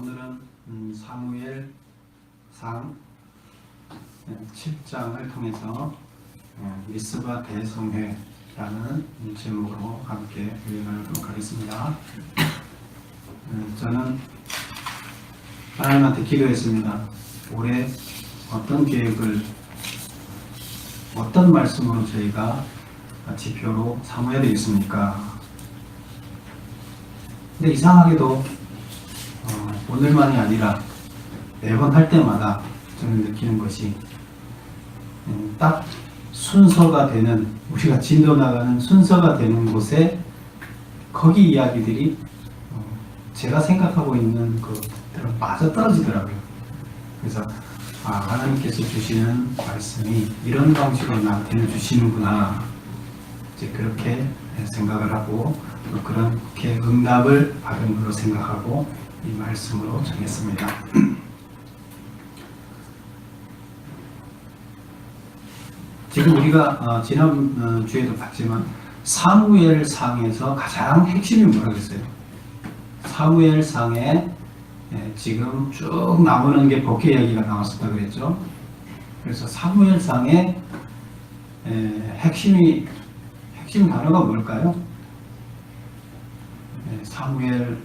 오늘은 음, 사무엘 상 7장을 통해서 어, 미스바 대성회라는 제목으로 함께 읽어보도록 하겠습니다. 음, 저는 하나님한테 기도했습니다. 올해 어떤 계획을 어떤 말씀으로 저희가 지표로 삼아야 되겠습니까? 근데 이상하게도 어, 오늘만이 아니라 매번 할 때마다 저는 느끼는 것이 음, 딱 순서가 되는 우리가 진도 나가는 순서가 되는 곳에 거기 이야기들이 어, 제가 생각하고 있는 그대로 맞아 떨어지더라고요. 그래서 아, 하나님께서 주시는 말씀이 이런 방식으로 나한테는 주시는구나. 이제 그렇게 생각을 하고 또 그렇게 응답을 받은 걸로 생각하고 이 말씀으로 정했습니다. 지금 우리가 어, 지난 어, 주에도 봤지만 사무엘 상에서 가장 핵심이 뭐라고 했어요? 사무엘 상에 예, 지금 쭉 나오는 게 복귀 이야기가 나왔었다 그랬죠. 그래서 사무엘 상의 예, 핵심이 핵심 단어가 뭘까요? 예, 사무엘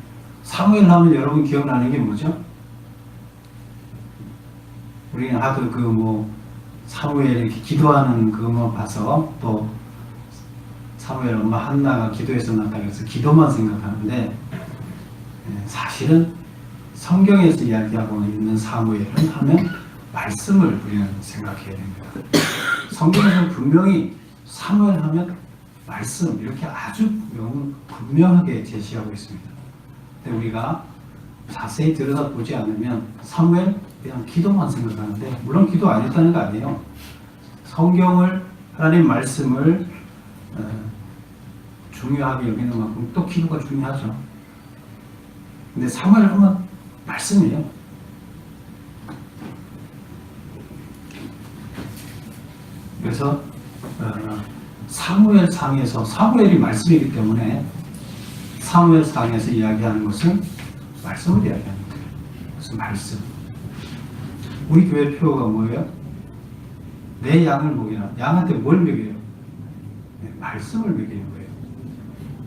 사무엘 하면 여러분 기억나는 게 뭐죠? 우리는 하도 그 뭐 사무엘 이렇게 기도하는 그것만 봐서 또 사무엘 엄마 한나가 기도해서 났다 그래서 기도만 생각하는데 예, 사실은 성경에서 이야기하고 있는 사무엘은 하면 말씀을 우리는 생각해야 됩니다. 성경에서 분명히 사무엘 하면 말씀 이렇게 아주 명- 분명하게 제시하고 있습니다. 우리가 자세히 들여다보지 않으면 사무엘 그냥 기도만 생각하는데 물론 기도 안 했다는 거 아니에요. 성경을 하나님 말씀을 어, 중요하게 여기는 만큼 또 기도가 중요하죠. 근데 사무엘 하면 말씀이에요. 그래서 어, 사무엘 상에서 사무엘이 말씀이기 때문에 사무엘 상에서 이야기하는 것은 말씀을 이야기하는 거예요. 그래서 말씀. 우리 교회 표가 뭐예요? 내 양을 먹이라. 양한테 뭘 먹여요? 네, 말씀을 먹이는 거예요.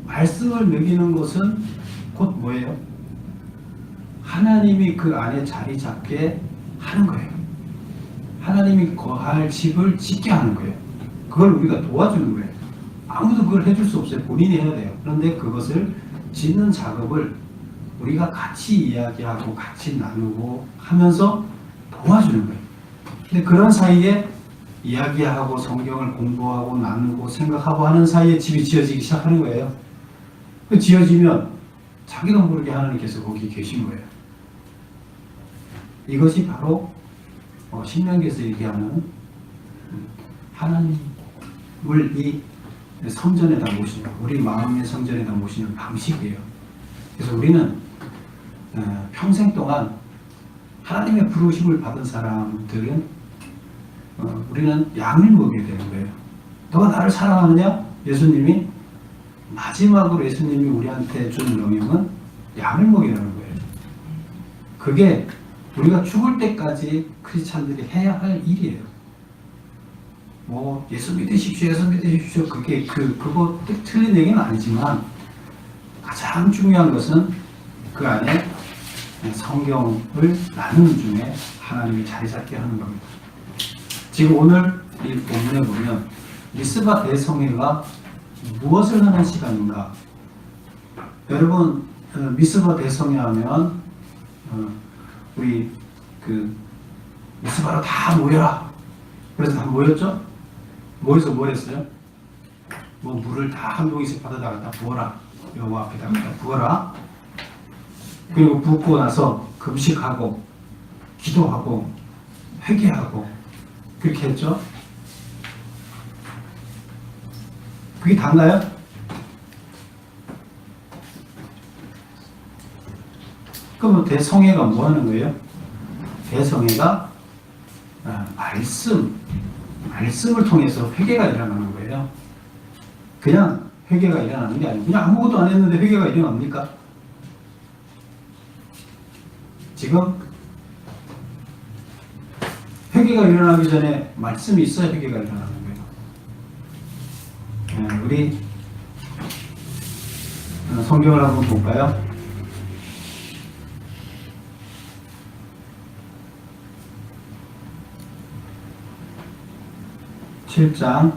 말씀을 먹이는 것은 곧 뭐예요? 하나님이 그 안에 자리 잡게 하는 거예요. 하나님이 거할 집을 짓게 하는 거예요. 그걸 우리가 도와주는 거예요. 아무도 그걸 해줄 수 없어요. 본인이 해야 돼요. 그런데 그것을 짓는 작업을 우리가 같이 이야기하고 같이 나누고 하면서 도와주는 거예요. 근데 그런 사이에 이야기하고 성경을 공부하고 나누고 생각하고 하는 사이에 집이 지어지기 시작하는 거예요. 그 지어지면 자기도 모르게 하나님께서 거기 계신 거예요. 이것이 바로 어, 신명기에서 얘기하는 음, 하나님을 이 성전에다 모시는 우리 마음의 성전에다 모시는 방식이에요. 그래서 우리는 어, 평생 동안 하나님의 부르심을 받은 사람들은 어, 우리는 양을 먹여야 되는 거예요. 너가 나를 사랑하느냐? 예수님이 마지막으로 예수님이 우리한테 준 명령은 양을 먹이라는 거예요. 그게 우리가 죽을 때까지 크리스찬들이 해야 할 일이에요. 뭐 예수 믿으십시오, 예수 믿으십시오. 그게 그 그거 뜻- 틀린 얘기는 아니지만 가장 중요한 것은 그 안에 성경을 나누는 중에 하나님이 자리 잡게 하는 겁니다. 지금 오늘 이 본문에 보면 미스바 대성회가 무엇을 하는 시간인가? 여러분 어, 미스바 대성회 하면 어, 우리 그 미스바로 다 모여라. 그래서 다 모였죠? 모여서 뭘 했어요? 뭐 물을 다한 동이씩 받아다가 다 부어라. 여호와 앞에다가 다 부어라. 그리고 붓고 나서 금식하고 기도하고 회개하고 그렇게 했죠. 그게 다인가요? 그러면 대성회가 뭐 하는 거예요? 대성회가 아, 말씀, 말씀을 통해서 회개가 일어나는 거예요. 그냥 회개가 일어나는 게 아니고 그냥 아무것도 안 했는데 회개가 일어납니까? 지금 회개가 일어나기 전에 말씀이 있어야 회개가 일어나는 거예요. 네, 우리 어, 성경을 한번 볼까요? 칠장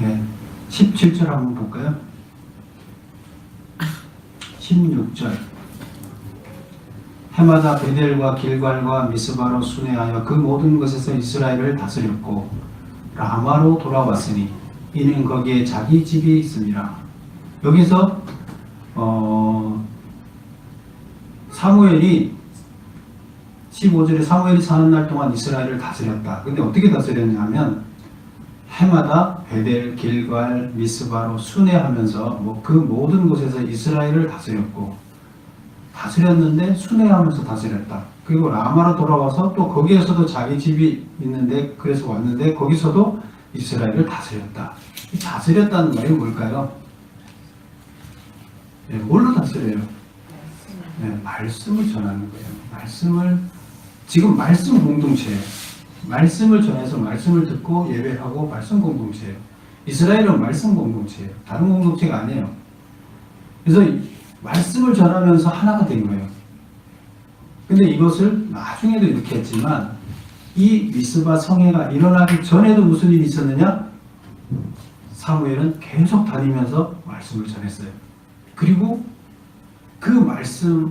네, 17절 한번 볼까요? 16절 해마다 베델과 길갈과 미스바로 순회하여 그 모든 것에서 이스라엘을 다스렸고 라마로 돌아왔으니 이는 거기에 자기 집이 있습니다. 여기서 어, 사무엘이 15절에 사무엘이 사는 날 동안 이스라엘을 다스렸다. 근데 어떻게 다스렸냐면 해마다 베델, 길갈, 미스바로 순회하면서 뭐 그 모든 곳에서 이스라엘을 다스렸고 다스렸는데 순회하면서 다스렸다. 그리고 라마로 돌아와서 또 거기에서도 자기 집이 있는데 그래서 왔는데 거기서도 이스라엘을 다스렸다. 이 다스렸다는 말이 뭘까요? 네, 뭘로 다스려요? 네, 말씀을 전하는 거예요. 말씀을 지금 말씀 공동체예요. 말씀을 전해서 말씀을 듣고 예배하고 말씀 공동체예요. 이스라엘은 말씀 공동체예요. 다른 공동체가 아니에요. 그래서 이 말씀을 전하면서 하나가 된 거예요. 근데 이것을 나중에도 이렇게 했지만 이 미스바 성회가 일어나기 전에도 무슨 일이 있었느냐? 사무엘은 계속 다니면서 말씀을 전했어요. 그리고 그 말씀을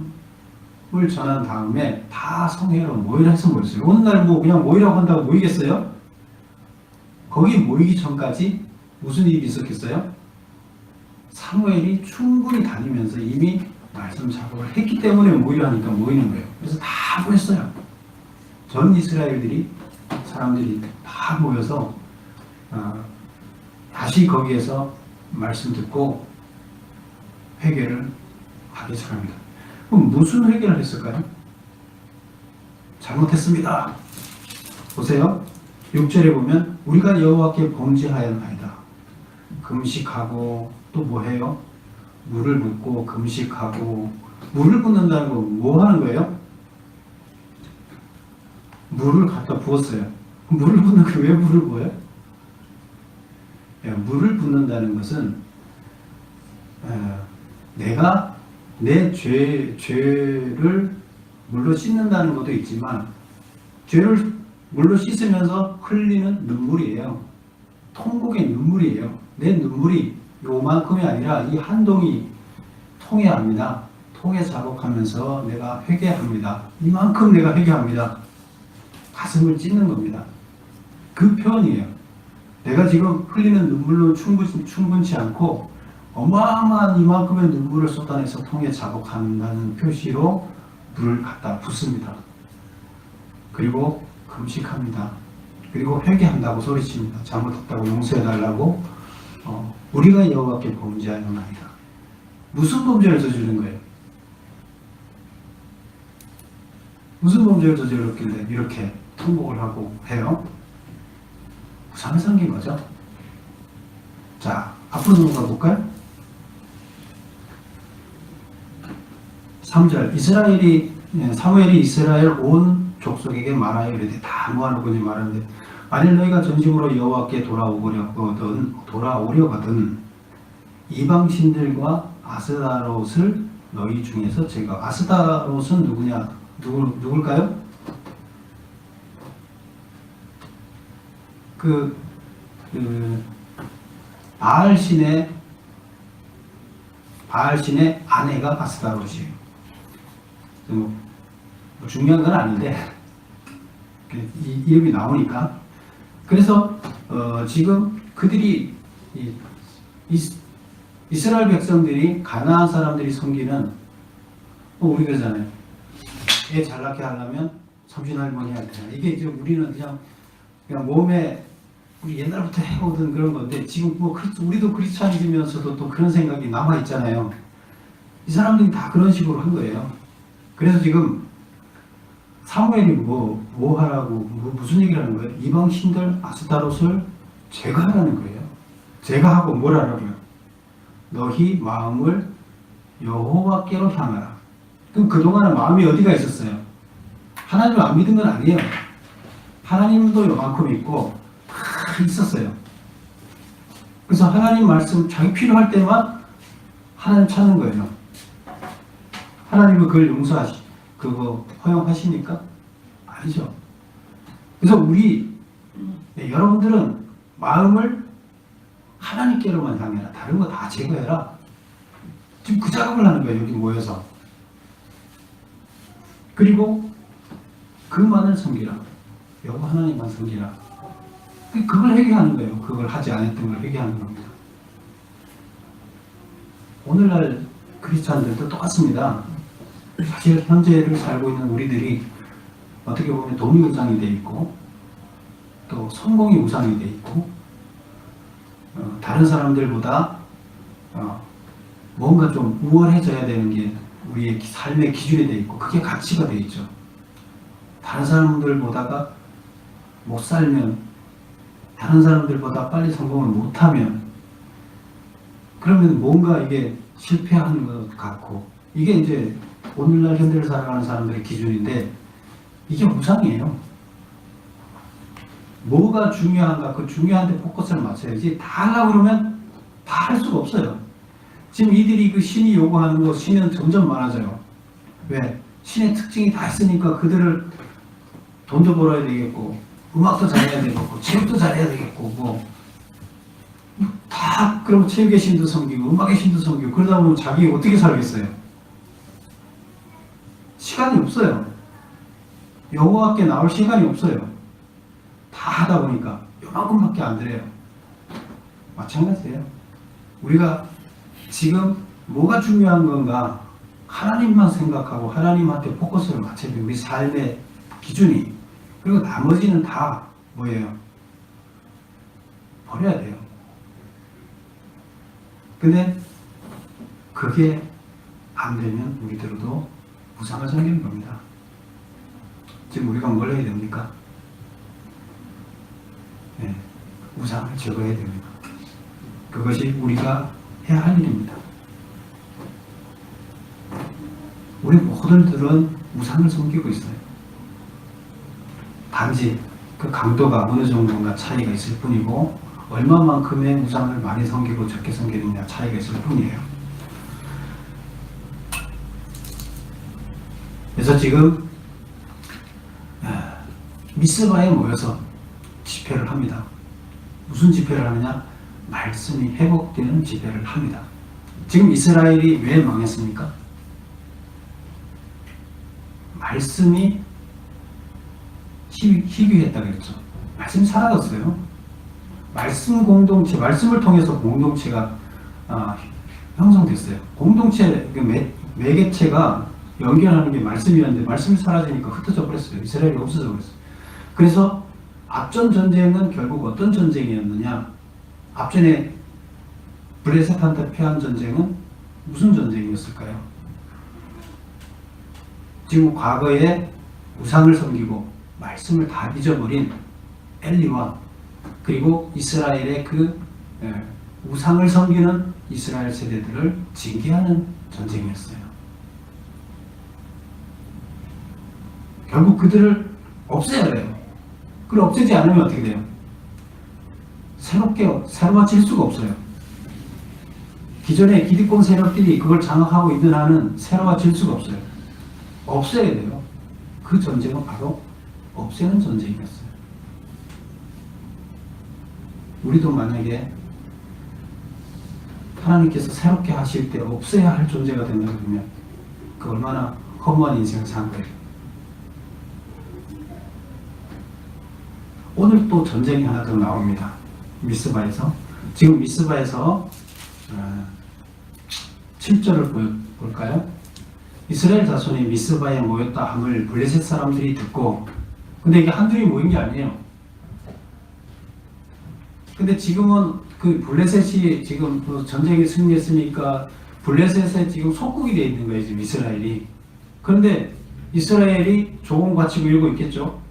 전한 다음에 다 성회로 모이라 해서 모였어요. 어느 날 뭐 그냥 모이라고 한다고 모이겠어요? 거기 모이기 전까지 무슨 일이 있었겠어요? 사무엘이 충분히 다니면서 이미 말씀 작업을 했기 때문에 모이라니까 모이는 거예요. 그래서 다 모였어요. 전 이스라엘들이 사람들이 다 모여서 어, 다시 거기에서 말씀 듣고 회개를 하기 시작합니다. 그럼 무슨 회개를 했을까요? 잘못했습니다. 보세요. 6절에 보면 우리가 여호와께 범죄하였나이다. 금식하고 또 뭐 해요? 물을 붓고 금식하고 물을 붓는다는 거뭐 하는 거예요? 물을 갖다 부었어요. 물을 붓는 게 왜 물을 부어요? 예, 물을 붓는다는 것은 에, 내가 내 죄, 죄를 물로 씻는다는 것도 있지만 죄를 물로 씻으면서 흘리는 눈물이에요. 통곡의 눈물이에요. 내 눈물이 요만큼이 아니라 이 한 동이 통해야 합니다. 통해 작업하면서 내가 회개합니다. 이만큼 내가 회개합니다. 가슴을 찢는 겁니다. 그 표현이에요. 내가 지금 흘리는 눈물로 충분치, 충분치 않고 어마어마한 이만큼의 눈물을 쏟아내서 통해 작업한다는 표시로 물을 갖다 붓습니다. 그리고 금식합니다. 그리고 회개한다고 소리칩니다. 잘못했다고 용서해달라고 어, 우리가 여호와께 범죄하였나이다. 무슨 범죄를 저지른 거예요? 무슨 범죄를 저질렀길래 이렇게 통곡을 하고 해요? 부산에 생긴 거죠. 자, 앞으로 넘어가 볼까요? 3절 이스라엘이 예, 사무엘이 이스라엘 온 족속에게 말하여 이르되 다 모아놓고 이제 말하는데 만일 너희가 전심으로 여호와께 돌아오려거든 돌아오려거든 이방 신들과 아스다롯을 너희 중에서 제가 아스다롯은 누구냐 누구 누굴까요? 그, 그 바알 신의 바알 신의 아내가 아스다롯이에요. 뭐, 뭐 중요한 건 아닌데 그 이, 이름이 나오니까 그래서 어, 지금 그들이 이, 이스, 이스라엘 백성들이 가나안 사람들이 섬기는 어, 우리 그러잖아요. 애 잘 낳게 하려면 삼신 할머니한테 이게 이제 우리는 그냥 그냥 몸에 우리 옛날부터 해오던 그런 건데 지금 뭐 우리도 크리스찬이면서도 또 그런 생각이 남아 있잖아요. 이 사람들이 다 그런 식으로 한 거예요. 그래서 지금 사무엘이 뭐, 뭐 하라고, 뭐, 무슨 얘기를 하는 거예요? 이방 신들 아스타롯을 제거하라는 거예요. 제거하고 뭘 하라고요? 너희 마음을 여호와께로 향하라. 그럼 그동안은 마음이 어디가 있었어요? 하나님을 안 믿은 건 아니에요. 하나님도 요만큼 있고 다 있었어요. 그래서 하나님 말씀 자기 필요할 때만 하나님 찾는 거예요. 하나님은 그걸 용서하시, 그거 허용하십니까? 아니죠. 그래서 우리 네, 여러분들은 마음을 하나님께로만 향해라. 다른 거 다 제거해라. 지금 그 작업을 하는 거예요. 여기 모여서. 그리고 그만을 섬기라. 여호 하나님만 섬기라. 그걸 회개하는 거예요. 그걸 하지 않았던 걸 회개하는 겁니다. 오늘날 크리스찬들도 똑같습니다. 사실 현재를 살고 있는 우리들이 어떻게 보면 돈이 우상이 돼 있고 또 성공이 우상이 돼 있고 어, 다른 사람들보다 어, 뭔가 좀 우월해져야 되는 게 우리의 기- 삶의 기준이 돼 있고 그게 가치가 돼 있죠. 다른 사람들보다가 못 살면 다른 사람들보다 빨리 성공을 못하면 그러면 뭔가 이게 실패하는 것 같고 이게 이제 오늘날 현대를 살아가는 사람들의 기준인데 이게 우상이에요. 뭐가 중요한가 그 중요한데 포커스를 맞춰야지 다 하려고 그러면 다 할 수가 없어요. 지금 이들이 그 신이 요구하는 거 신은 점점 많아져요. 왜? 신의 특징이 다 있으니까 그들을 돈도 벌어야 되겠고 음악도 잘해야 되겠고 체육도 잘해야 되겠고 뭐 다 그럼 체육의 신도 섬기고 음악의 신도 섬기고 그러다 보면 자기 어떻게 살겠어요? 시간이 없어요. 여호와께 나올 시간이 없어요. 다 하다 보니까 요만큼밖에 안 돼요. 마찬가지예요. 우리가 지금 뭐가 중요한 건가 하나님만 생각하고 하나님한테 포커스를 맞춰야. 우리 삶의 기준이. 그리고 나머지는 다 뭐예요? 버려야 돼요. 근데 그게 안 되면 우리들도 무상을 섬기는 겁니다. 지금 우리가 뭘 해야 됩니까? 네, 무상을 제거해야 됩니다. 그것이 우리가 해야 할 일입니다. 우리 모두들은 무상을 섬기고 있어요. 단지 그 강도가 어느 정도인가 차이가 있을 뿐이고 얼마만큼의 무상을 많이 섬기고 적게 섬기느냐 차이가 있을 뿐이에요. 그래서 지금 아, 미스바에 모여서 집회를 합니다. 무슨 집회를 하느냐? 말씀이 회복되는 집회를 합니다. 지금 이스라엘이 왜 망했습니까? 말씀이 희- 희귀했다 그랬죠. 말씀이 사라졌어요. 말씀 공동체, 말씀을 통해서 공동체가 아, 형성됐어요. 공동체, 그 매, 매개체가 연결하는 게 말씀이었는데 말씀이 사라지니까 흩어져 버렸어요. 이스라엘이 없어져 버렸어요. 그래서 앞전 전쟁은 결국 어떤 전쟁이었느냐? 앞전에 블레셋한테 패한 전쟁은 무슨 전쟁이었을까요? 지금 과거에 우상을 섬기고 말씀을 다 잊어버린 엘리와 그리고 이스라엘의 그 예, 우상을 섬기는 이스라엘 세대들을 징계하는 전쟁이었어요. 결국 그들을 없애야 돼요. 그걸 없애지 않으면 어떻게 돼요? 새롭게 새로 맞힐 수가 없어요. 기존의 기득권 세력들이 그걸 장악하고 있는 한은 새로 맞힐 수가 없어요. 없애야 돼요. 그 전쟁은 바로 없애는 전쟁이었어요. 우리도 만약에 하나님께서 새롭게 하실 때 없애야 할 존재가 된다 그러면 그 얼마나 허무한 인생을 산 거예요. 오늘 또 전쟁이 하나 더 나옵니다. 미스바에서. 지금 미스바에서 어, 7절을 볼까요? 이스라엘 자손이 미스바에 모였다 함을 블레셋 사람들이 듣고 근데 이게 한둘이 모인 게 아니에요. 근데 지금은 그 블레셋이 지금 그 전쟁에 승리했으니까 블레셋에 지금 속국이 돼 있는 거예요, 지금 이스라엘이. 그런데 이스라엘이 조공 바치고 이러고 있겠죠.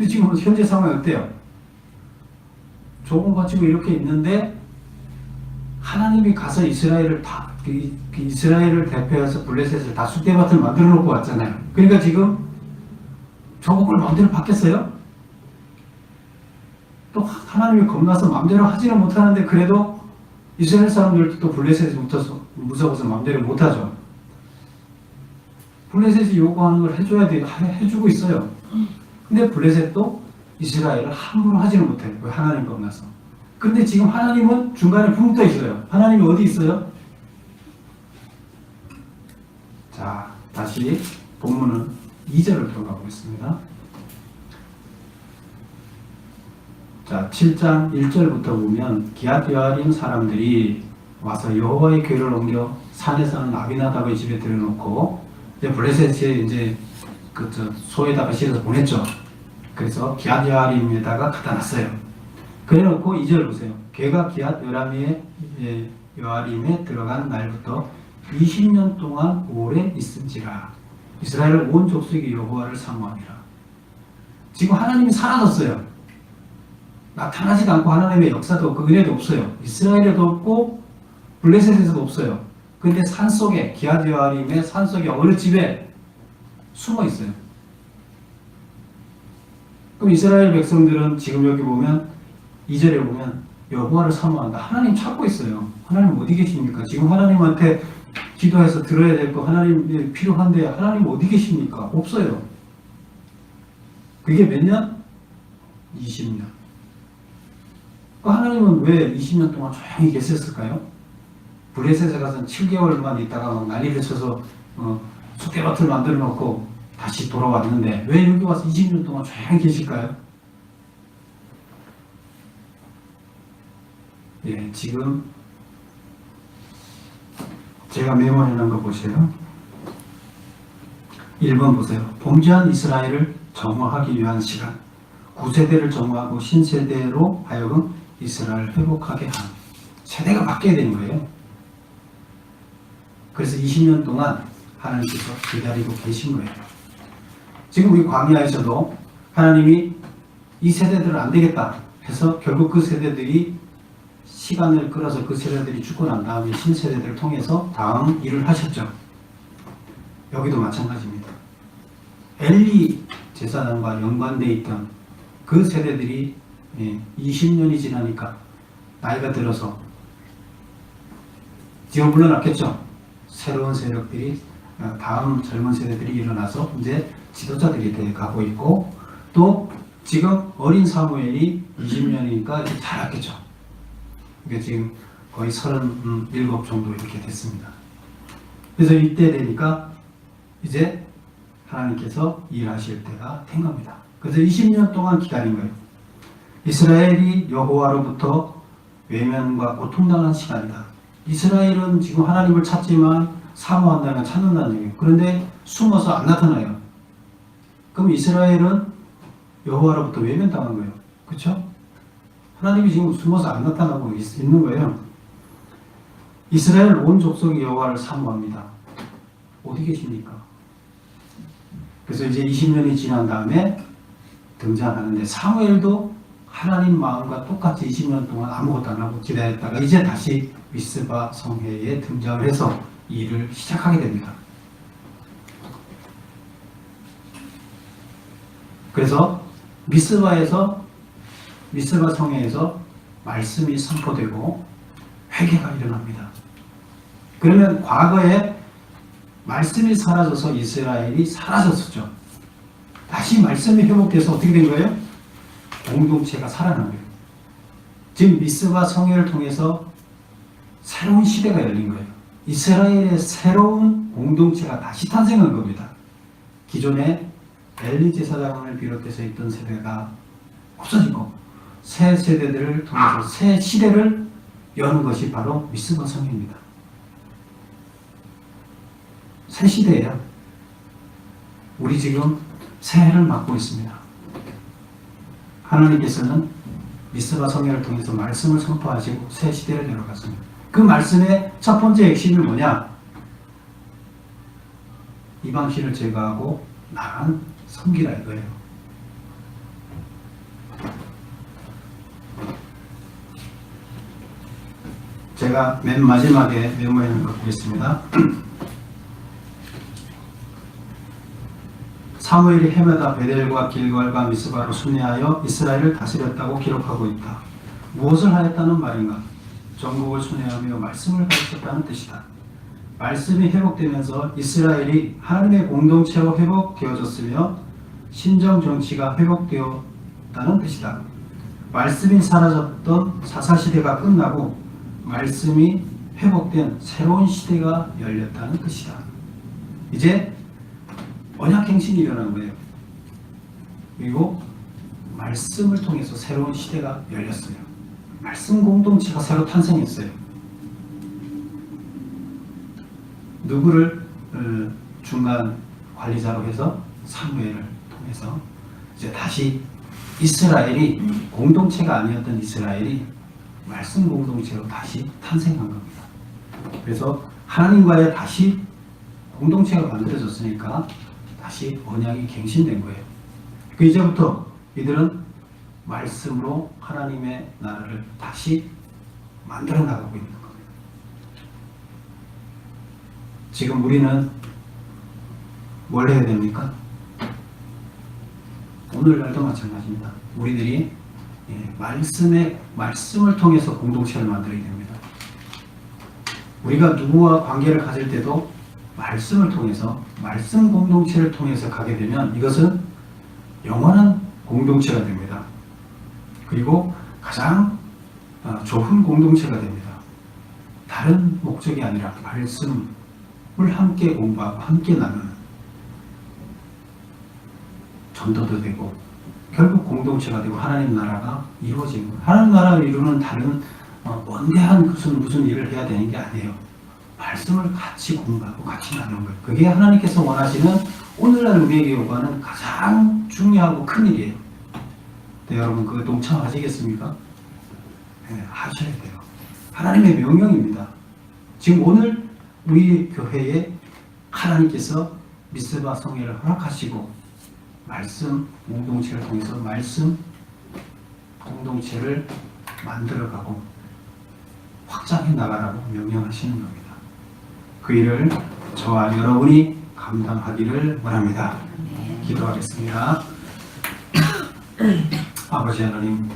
근데 지금 현재 상황이 어때요? 조공 바치고 이렇게 있는데 하나님이 가서 이스라엘을 다 그, 그 이스라엘을 대표해서 블레셋을 다 쑥대밭을 만들어 놓고 왔잖아요. 그러니까 지금 조공을 마음대로 받겠어요? 또 하나님이 겁나서 마음대로 하지는 못하는데 그래도 이스라엘 사람들도 또 블레셋이 붙어서 무서워서 마음대로 못하죠. 블레셋이 요구하는 걸 해줘야 돼 해주고 있어요. 근데 블레셋도 이스라엘을 함부로 하지는 못해요. 왜 하나님 겁나서. 근데 지금 하나님은 중간에 붕떠 있어요. 하나님이 어디 있어요? 자, 다시 본문은 2절을 들어가 보겠습니다. 자, 7장 1절부터 보면 기앗 여아림 사람들이 와서 여호와의 궤를 옮겨 산에 사는 아비나답의 집에 들여놓고 이제 블레셋에 이제 그저 소에다가 실어서 보냈죠. 그래서 기앗 여아림에다가 갖다 놨어요. 그래놓고 2절 보세요. 걔가 기앗 여라미의 예, 여아림에 들어간 날부터 20년 동안 오래 있은지라 이스라엘 온 족속이 여호와를 사모하니라. 지금 하나님이 사라졌어요. 나타나지도 않고 하나님의 역사도 없고 은혜도 없어요. 이스라엘에도 없고 블레셋에서도 없어요. 근데 산속에 기아디아림의 산속에 어느 집에 숨어 있어요. 그럼 이스라엘 백성들은 지금 여기 보면 2절에 보면 여호와를 사모한다. 하나님 찾고 있어요. 하나님 어디 계십니까? 지금 하나님한테 기도해서 들어야 될 거 하나님 필요한데 하나님 어디 계십니까? 없어요. 그게 몇 년? 20년. 그 하나님은 왜 20년 동안 조용히 계셨을까요? 브레셋에 가서 7개월만 있다가 막 난리를 쳐서 어, 숫대밭을 만들어 놓고 다시 돌아왔는데 왜 여기 와서 20년 동안 조용히 계실까요? 예, 지금 제가 메모해 놓은 거 보세요. 1번 보세요. 범죄한 이스라엘을 정화하기 위한 시간. 9세대를 정화하고 신세대로 하여금 이스라엘을 회복하게 한 세대가 바뀌어야 되는 거예요. 그래서 20년 동안 하나님께서 기다리고 계신 거예요. 지금 우리 광야에서도 하나님이 이 세대들은 안 되겠다 해서 결국 그 세대들이 시간을 끌어서 그 세대들이 죽고 난 다음에 신세대들을 통해서 다음 일을 하셨죠. 여기도 마찬가지입니다. 엘리 제사장과 연관되어 있던 그 세대들이 20년이 지나니까 나이가 들어서 지금 물러났겠죠. 새로운 세력들이 어, 다음 젊은 세대들이 일어나서 이제 지도자들이 돼 가고 있고 또 지금 어린 사무엘이 20년이니까 이제 자랐겠죠. 이게 지금 거의 37 정도 이렇게 됐습니다. 그래서 이때 되니까 이제 하나님께서 일하실 때가 된 겁니다. 그래서 20년 동안 기다린 거예요. 이스라엘이 여호와로부터 외면과 고통당한 시간이다. 이스라엘은 지금 하나님을 찾지만 사모한다면 찾는다는 얘기예요. 그런데 숨어서 안 나타나요. 그럼 이스라엘은 여호와로부터 외면당한 거예요. 그렇죠? 하나님이 지금 숨어서 안 나타나고 있, 있는 거예요. 이스라엘 온 족속이 여호와를 사모합니다. 어디 계십니까? 그래서 이제 20년이 지난 다음에 등장하는데 사무엘도 하나님 마음과 똑같이 20년 동안 아무것도 안 하고 기다렸다가 이제 다시 미스바 성회에 등장을 해서 일을 시작하게 됩니다. 그래서 미스바에서 미스바 성회에서 말씀이 선포되고 회개가 일어납니다. 그러면 과거에 말씀이 사라져서 이스라엘이 사라졌었죠. 다시 말씀이 회복돼서 어떻게 된 거예요? 공동체가 살아난 거예요. 지금 미스바 성회를 통해서 새로운 시대가 열린 거예요. 이스라엘의 새로운 공동체가 다시 탄생한 겁니다. 기존에 엘리 제사장을 비롯해서 있던 세대가 없어지고 새 세대들을 통해서 새 시대를 여는 것이 바로 미스바 성회입니다. 새 시대예요. 우리 지금 새해를 맞고 있습니다. 하나님께서는 미스바 성회를 통해서 말씀을 선포하시고 새 시대를 내려갔습니다. 그 말씀의 첫 번째 핵심이 뭐냐? 이방신을 제거하고 나만 섬기라 이거예요. 제가 맨 마지막에 메모해 놓은 거 보겠습니다. 사무엘이 헤매다 베델과 길갈과 미스바로 순회하여 이스라엘을 다스렸다고 기록하고 있다. 무엇을 하였다는 말인가? 전국을 순회하며 말씀을 가르쳤다는 뜻이다. 말씀이 회복되면서 이스라엘이 하나님의 공동체로 회복되어졌으며 신정 정치가 회복되었다는 뜻이다. 말씀이 사라졌던 사사 시대가 끝나고 말씀이 회복된 새로운 시대가 열렸다는 뜻이다. 이제 언약갱신이 일어난 거예요. 그리고 말씀을 통해서 새로운 시대가 열렸어요. 말씀 공동체가 새로 탄생했어요. 누구를 어, 중간 관리자로 해서 사무엘을 통해서 이제 다시 이스라엘이 공동체가 아니었던 이스라엘이 말씀 공동체로 다시 탄생한 겁니다. 그래서 하나님과의 다시 공동체가 만들어졌으니까 다시 언약이 갱신된 거예요. 그 이제부터 이들은 말씀으로 하나님의 나라를 다시 만들어 나가고 있는 겁니다. 지금 우리는 뭘 해야 됩니까? 오늘날도 마찬가지입니다. 우리들이 예, 말씀의 말씀을 통해서 공동체를 만들어야 됩니다. 우리가 누구와 관계를 가질 때도 말씀을 통해서 말씀 공동체를 통해서 가게 되면 이것은 영원한 공동체가 됩니다. 그리고 가장 어, 좋은 공동체가 됩니다. 다른 목적이 아니라 말씀 을 함께 공부하고 함께 나누는 전도도 되고 결국 공동체가 되고 하나님 나라가 이루어지는 거예요. 하나님 나라를 이루는 다른 어, 원대한 무슨 무슨 일을 해야 되는 게 아니에요. 말씀을 같이 공부하고 같이 나누는 거예요. 그게 하나님께서 원하시는 오늘날 우리에게 요구하는 가장 중요하고 큰 일이에요. 네, 여러분 그거 동참하시겠습니까? 네, 하셔야 돼요. 하나님의 명령입니다. 지금 오늘 우리 교회에 하나님께서 미스바 성회를 허락하시고 말씀 공동체를 통해서 말씀 공동체를 만들어가고 확장해 나가라고 명령하시는 겁니다. 그 일을 저와 여러분이 감당하기를 원합니다. 기도하겠습니다. 아버지 하나님,